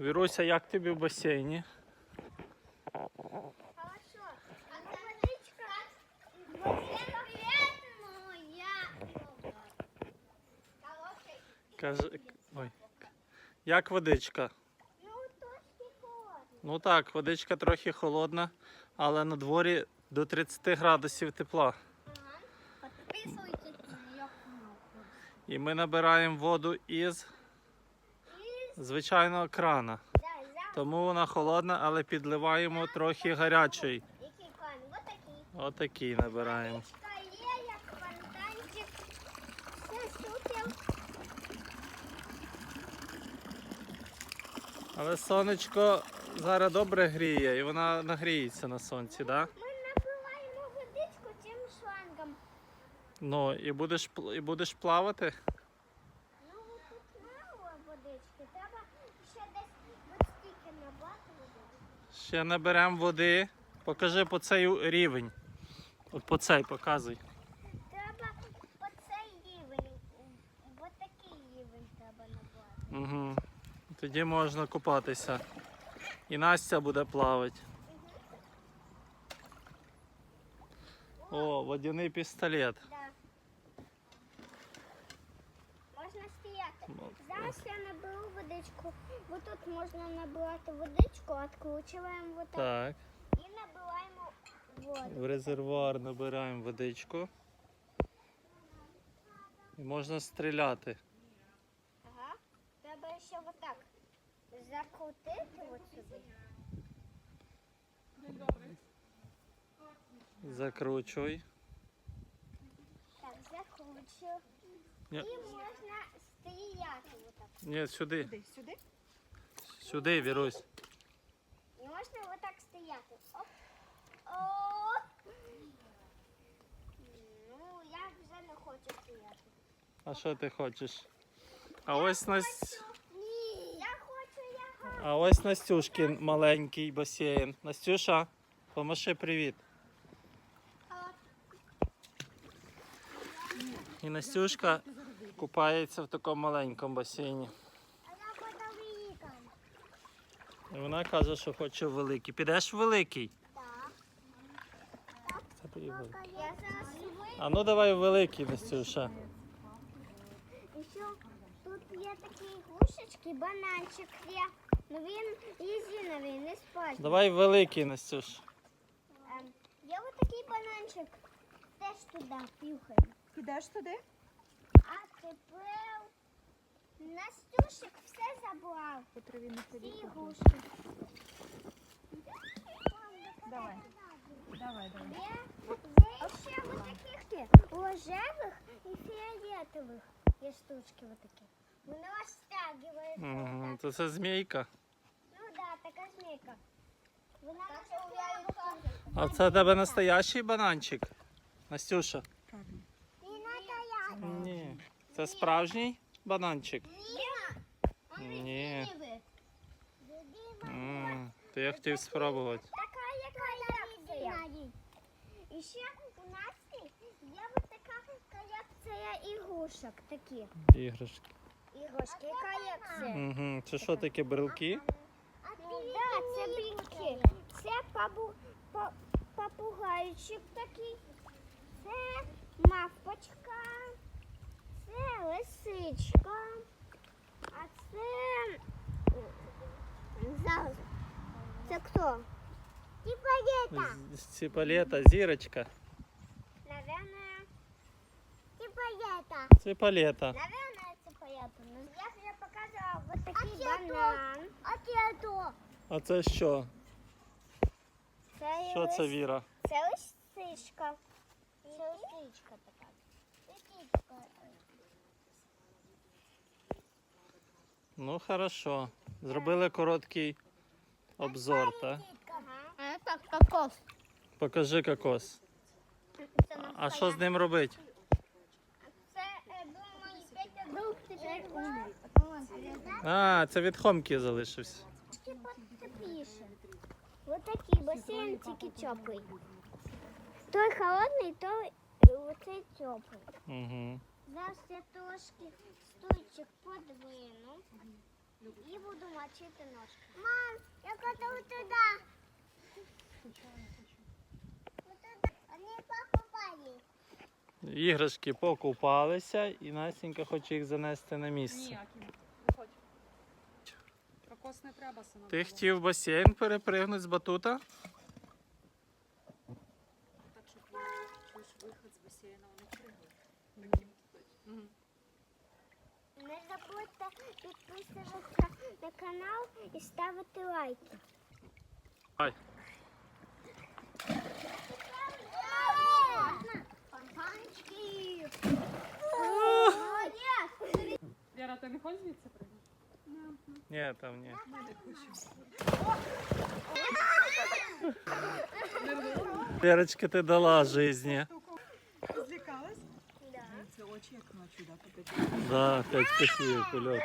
Віруся, як тобі в басейні? Каже, ой. Як водичка? Ну, трошки. Ну так, водичка трохи холодна, але на дворі до 30 градусів тепла. Ага. Підписуйтесь на. І ми набираємо воду із звичайного крана. Тому вона холодна, але підливаємо трохи гарячої. який кран? Отакий набираємо. Але сонечко зараз добре гріє і вона нагріється на сонці, так? Да? Ми набиваємо водичку цим шлангом. Ну і будеш і будеш плавати? Ну, от тут мало водички. Треба ще десь от стільки набрати водички. Ще наберемо води. Покажи по цей рівень. От по цей показуй. Треба оцей рівень. Ось такий рівень треба набрати. Угу. Тоді можна купатися. І Настя буде плавати. О, водяний пістолет. Да. Можна стояти. Зараз я наберу водичку. Ось тут можна набирати водичку, відкручуємо вот так. Так. і набираємо воду. В резервуар набираємо водичку. І можна стріляти. Ага. Треба ще отак закрутити от сюди. Закручуй. Так, закручую. Ні. І можна стояти отак. Ні, сюди. Сюди, сюди. Сюди, Вірусь. І можна отак стояти. Оп. О! Ну, я вже не хочу стояти. А що ти хочеш? А ось Насть... Ні. Я хочу, я. А ось Настюшкин маленький басейн. Настюша, помаши привіт. І Настюшка купається в такому маленькому басейні. А я подавікам. І вона каже, що хоче великий. Підеш великий? Так. Великий. Я зараз. А ну давай великий, Настюша. І що тут є такі ігрушечки, бананчик є. Ну він резиновий, не спать. Давай великий, Настюш. Ем, є ось такий бананчик. Теж туди пюхай. Підеш туди? А тепер Настюшик все забрав. По траві не Всі ходіть. ігрушки. Давай. Давай, давай. Є, є ще ось таких рожевих і фіолетових. Є штучки ось такі. Вони розтягуються. Угу. отак. То це змійка. Ну да, така змійка. Вона розтягується. А це в тебе настоящий бананчик? Настюша? Правильно. І Наталя. Ні. Це справжній Бананчик? Ні. Ні. Ні. М, То я хотів спробувати. Така яка колекція. І ще у нас є ось така колекція ігрушок. Такі Іграшки. ігрушки колекція. Угу. Це що таке брелки? Ну да, це білки. Це папу, папугайчик такий. Це мавпочка. Це лисичка. А це зараз. Це хто? З- Ципалета, зірочка. Наверное, типалета. Ципалета. Наверное, типалета. Ну, я вже показувала вот такий банан. А це хто? А це що? Це Що це Віра? Це лисичка. Це лисичка така. Лисичка. Ну хорошо. Зробили короткий обзор, так? А це кокос. Покажи кокос. А що з ним робити? Це, е, думаю, Петя друг тепер А, це від хомки залишився. Тепліше. Вот такий басейн тільки теплий. Той холодний, той оцей теплий. Угу. Зараз я трошки стульчик подвину. І буду мочити ножки. Мам, я готова туди. Вони покупали. Іграшки покупалися і Настенька хоче їх занести на місце. Ніяким. Не хочу. Кокос не треба сама. Ти хотів в басейн перепригнути з батута? підписуватися на канал і ставити лайки. Ай. Фонтанчики! Молодець! Віра, ти не хочеш звідси пригнути? Ні, там ні. Вірочка, ти дала житті. Злякалась? Да. Це очі як ночі, да, попити. Да, п'ять копійок польот.